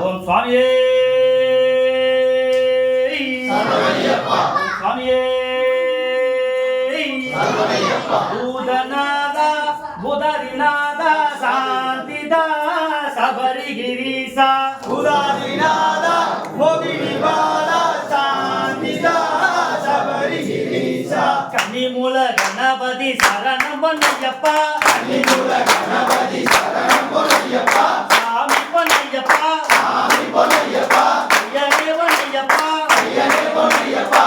ஓம் சுவாமியே சுவாமியே ಭೂತನಾದ ಮುದರಿನಾದ ಶಾಂತಿದ ಸಬರಿಗಿರೀಸ ಉದಾರಿನಾದ கணபதி சரணம் பொன்னையப்பா கன்னிகுல கணபதி சரணம் பொன்னையப்பா சாமி பொன்னையப்பா சாமி பொன்னையப்பா ஐயனே பொன்னையப்பா ஐயனே பொன்னையப்பா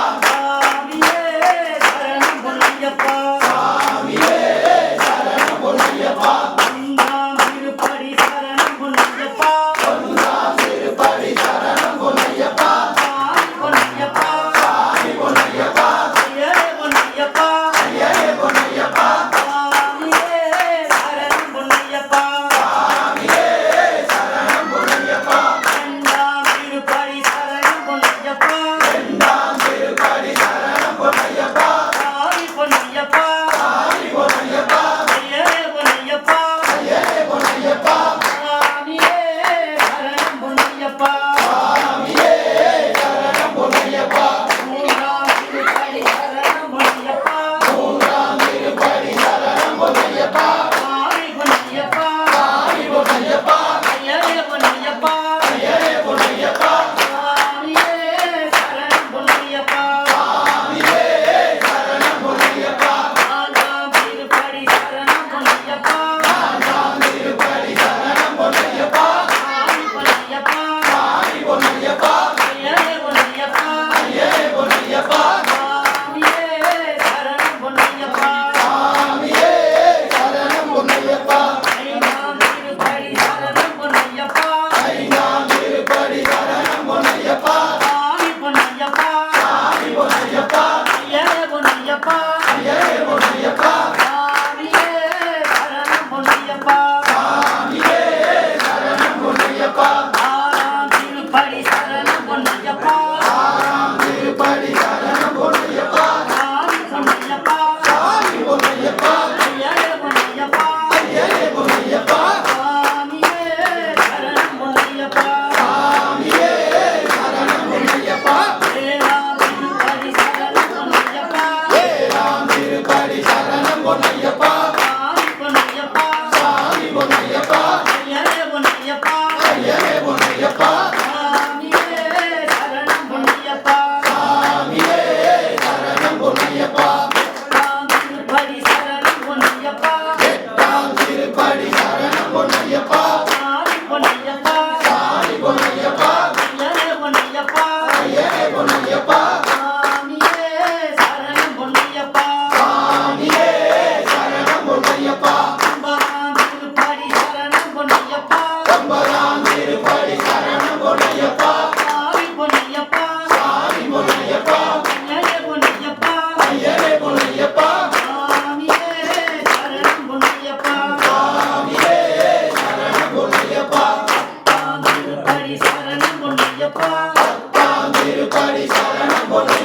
মনে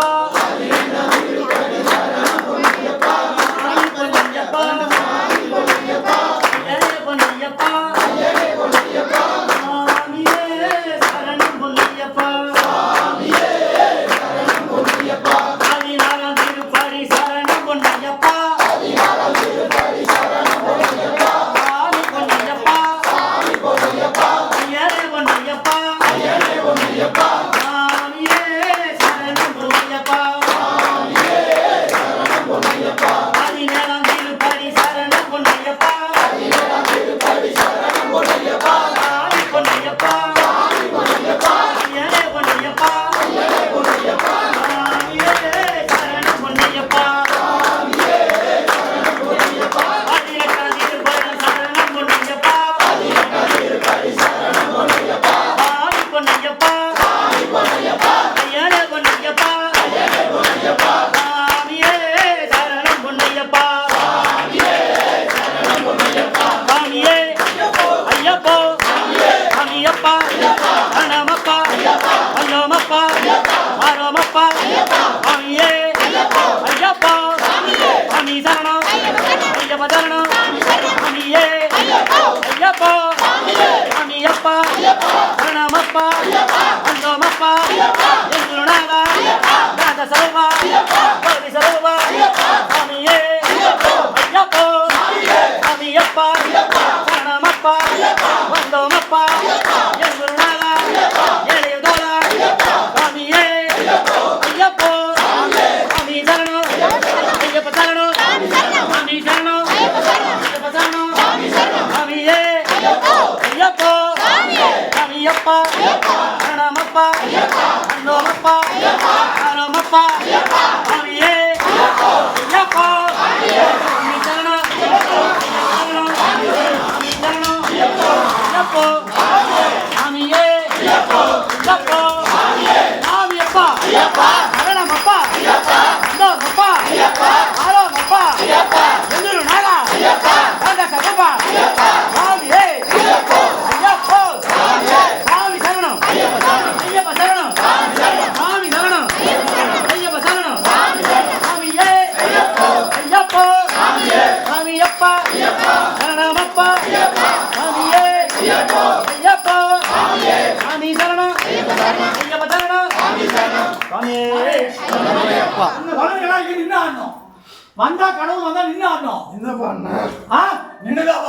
오빠 சரணம் சாமியே ஐயப்பா. சாமியப்பா சரணமப்பா வந்தோமப்பா எங்களுடாவா நாத சர்வா பகுதி சர்வா சாமியே ஐயப்போ. சாமியப்பா சரணமப்பா வந்தோமப்பா. எங்களுடா சாமியப்பா சரணமப்பா அண்ணோமப்பா சரணமப்பா சாமியே ஐயப்போ சாமி சரணம் சரணம் சாமியே ஐயப்போ! சாமி சரணம் ஐயப்ப! சரணம் சாமியே! வளர்களா நின்று ஆடணும் வந்தா கடவுள் வந்தா நின்று ஆடணும் என்ன பண்ண ஆ நின்றுதான்